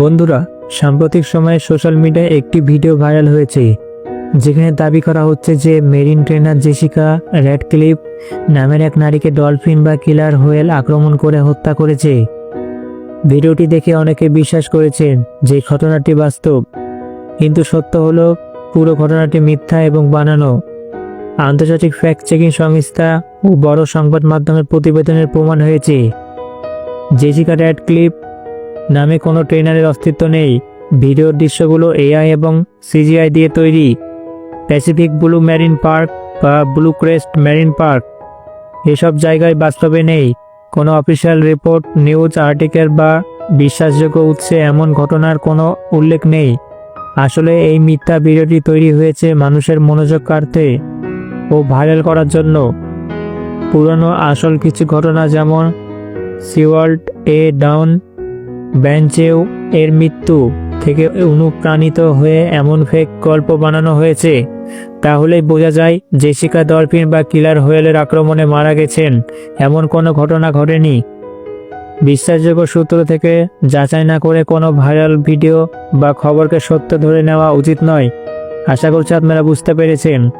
বন্ধুরা, সাম্প্রতিক সময়ে সোশ্যাল মিডিয়ায় একটি ভিডিও ভাইরাল হয়েছে, যেখানে দাবি করা হচ্ছে যে মেরিন ট্রেনার জেসিকা র্যাডক্লিফ নামের এক নারীকে ডলফিন বা কিলার হোয়েল আক্রমণ করে হত্যা করেছে। ভিডিওটি দেখে অনেকে বিশ্বাস করেছেন যে ঘটনাটি বাস্তব, কিন্তু সত্য হলো, পুরো ঘটনাটি মিথ্যা এবং বানানো। আন্তর্জাতিক ফ্যাক্ট চেকিং সংস্থা ও বড় সংবাদ মাধ্যমের প্রতিবেদনের প্রমাণ হয়েছে। জেসিকা র্যাডক্লিফ নামে কোনো ট্রেনারের অস্তিত্ব নেই। ভিডিওর দৃশ্যগুলো এআই এবং সিজিআই দিয়ে তৈরি। প্যাসিফিক ব্লু মেরিন পার্ক বা ব্লু ক্রেস্ট মেরিন পার্ক। এসব জায়গায় বাস্তবে নেই। কোনো অফিসিয়াল রিপোর্ট, নিউজ, আর্টিকেল বা বিশ্বাসযোগ্য উৎসে এমন ঘটনার কোনো উল্লেখ নেই। আসলে এই মিথ্যা ভিডিওটি তৈরি হয়েছে মানুষের মনোযোগ ও ভাইরাল করার জন্য। পুরনো আসল কিছু ঘটনা যেমন সিওয়ার্ল্ড এ ডাউন ব্যাঞ্চেও এর মৃত্যু থেকে অনুপ্রাণিত হয়ে এমন ফেক গল্প বানানো হয়েছে। তাহলেই বোঝা যায় জেসিকা ডলফিন বা কিলার হোয়েলের আক্রমণে মারা গেছেন। এমন কোনো ঘটনা ঘটেনি। বিশ্বাসযোগ্য সূত্র থেকে যাচাই না করে কোনো ভাইরাল ভিডিও বা খবরকে সত্য ধরে নেওয়া উচিত নয়। আশা করছি আপনারা বুঝতে পেরেছেন।